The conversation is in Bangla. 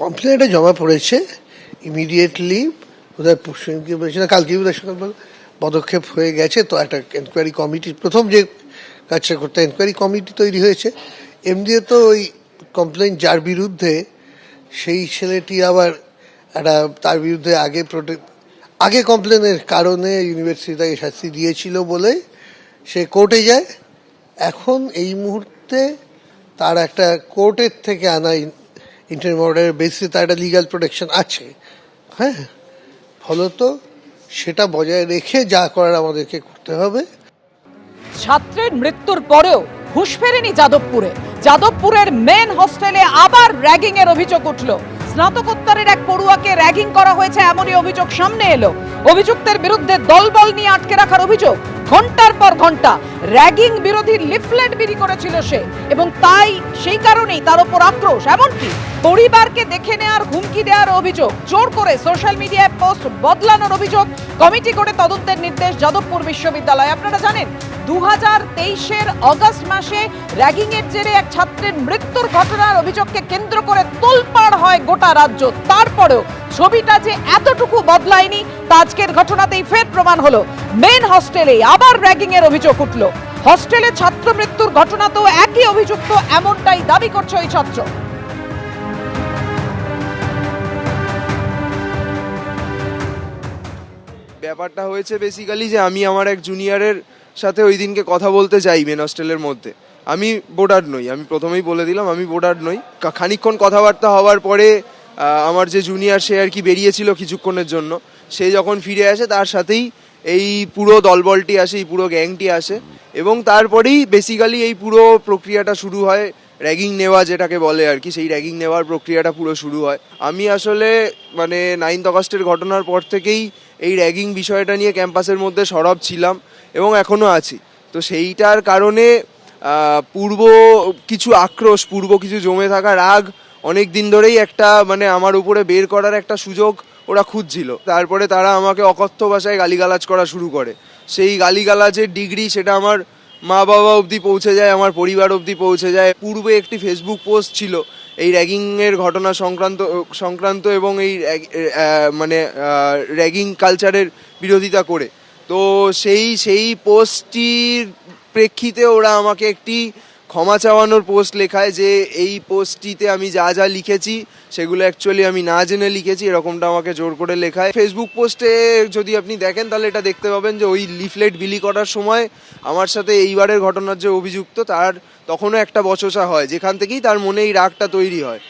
কমপ্লেনটা জমা পড়েছে ইমিডিয়েটলি বোধহয় পরশুদিনকে বলেছে কালকে পদক্ষেপ হয়ে গেছে, তো একটা এনকোয়ারি কমিটি প্রথম যে কাজটা করতে এনকোয়ারি কমিটি তৈরি হয়েছে। এমডিএ তো ওই কমপ্লেন যার বিরুদ্ধে, সেই ছেলেটি আবার একটা তার বিরুদ্ধে আগে প্রোটেক্ট আগে কমপ্লেনের কারণে ইউনিভার্সিটি তাকে শাস্তি দিয়েছিল বলে সে কোর্টে যায়। এখন এই মুহূর্তে তার একটা কোর্টের থেকে আনা ইন্টারভিউ অর্ডারের বেসিসে তার একটা লিগাল প্রোটেকশন আছে। হ্যাঁ? ফলত সেটা বজায় রেখে যা করার আমাদেরকে করতে হবে। ছাত্রের মৃত্যুর পরেও হুঁশ ফেরেনি যাদবপুরে। যাদবপুরের মেন হোস্টেলে আবার র্যাগিং এর অভিযোগ উঠল। স্নাতকোত্তরের এক পড়ুয়াকে র্যাগিং করা হয়েছে, এমনই অভিযোগ সামনে এলো। অভিযুক্তের বিরুদ্ধে দলবল নিয়ে আটকে রাখার অভিযোগ ঘণ্টার পর ঘণ্টা র্যাগিং বিরোধী লিফলেট বিলি করেছিল সে। এবং তাই সেই কারণেই তার উপর আক্রোশ। এমনকি পরিবারকে দেখে নেওয়ার হুমকি দেওয়ার অভিযোগ, জোর করে সোশ্যাল মিডিয়ায় পোস্ট বদলানোর অভিযোগ কমিটি করে তদন্তের নির্দেশ যাদবপুর বিশ্ববিদ্যালয়। আপনারা জানেন দু হাজার তেইশের অগস্ট মাসে র্যাগিং এর জেরে এক ছাত্রের মৃত্যুর ঘটনার অভিযোগকে কেন্দ্র করে তোলপাড় হয় গোটা রাজ্য। তারপরেও ছবিটা যে এতটুকু বদলায়নি, তা আজকের ঘটনাতেই ফের প্রমাণ হলো। মেন হস্টেলে আবার র্যাগিং এর অভিযোগ উঠল। হস্টেলে ছাত্র মৃত্যুর ঘটনাতেও একই অভিযুক্ত এমনটাই দাবি করছে ওই ছাত্র। ব্যাপারটা হয়েছে বেসিক্যালি যে আমি আমার এক জুনিয়রের সাথে ওই দিনকে কথা বলতে যাই মেন হস্টেলের মধ্যে। আমি বোর্ডার নই, আমি প্রথমেই বলে দিলাম, আমি বোর্ডার নই। খানিকক্ষণ কথাবার্তা হওয়ার পরে আমার যে জুনিয়র সে আর কি বেরিয়েছিল কিছুক্ষণের জন্য, সে যখন ফিরে আসে তার সাথেই এই পুরো দলবলটি আসে, এই পুরো গ্যাংটি আসে এবং তারপরেই বেসিক্যালি এই পুরো প্রক্রিয়াটা শুরু হয় র্যাগিং নেওয়া যেটাকে বলে আর কি, সেই র্যাগিং নেওয়ার প্রক্রিয়াটা পুরো শুরু হয়। আমি আসলে মানে নাইন্থ অগস্টের ঘটনার পর থেকেই এই র্যাগিং বিষয়টা নিয়ে ক্যাম্পাসের মধ্যে সরব ছিলাম এবং এখনও আছি। তো সেইটার কারণে পূর্ব কিছু আক্রোশ, পূর্ব কিছু জমে থাকা রাগ অনেক দিন ধরেই একটা মানে আমার উপরে বের করার একটা সুযোগ ওরা খুঁজছিল। তারপরে তারা আমাকে অকথ্য ভাষায় গালিগালাজ করা শুরু করে। সেই গালিগালাজের ডিগ্রি সেটা আমার মা বাবা অবধি পৌঁছে যায়, আমার পরিবার অবধি পৌঁছে যায়। পূর্বে একটি ফেসবুক পোস্ট ছিল, এই র্যাগিংয়ের ঘটনা সংক্রান্ত সংক্রান্ত এবং এই মানে র্যাগিং কালচারের বিরোধিতা করে। তো সেই সেই পোস্টটির প্রেক্ষিতে ওরা আমাকে একটি ক্ষমা চাওয়ানোর পোস্ট লেখায় যে এই পোস্টটিতে আমি যা যা লিখেছি, সেগুলো অ্যাকচুয়ালি আমি না জেনে লিখেছি, এরকমটা আমাকে জোর করে লেখায়। ফেসবুক পোস্টে যদি আপনি দেখেন, তাহলে এটা দেখতে পাবেন যে ওই লিফলেট বিলি করার সময় আমার সাথে এইবারের ঘটনার যে অভিযুক্ত, তার তখনও একটা বচসা হয়, যেখান থেকেই তার মনে এই রাগটা তৈরি হয়।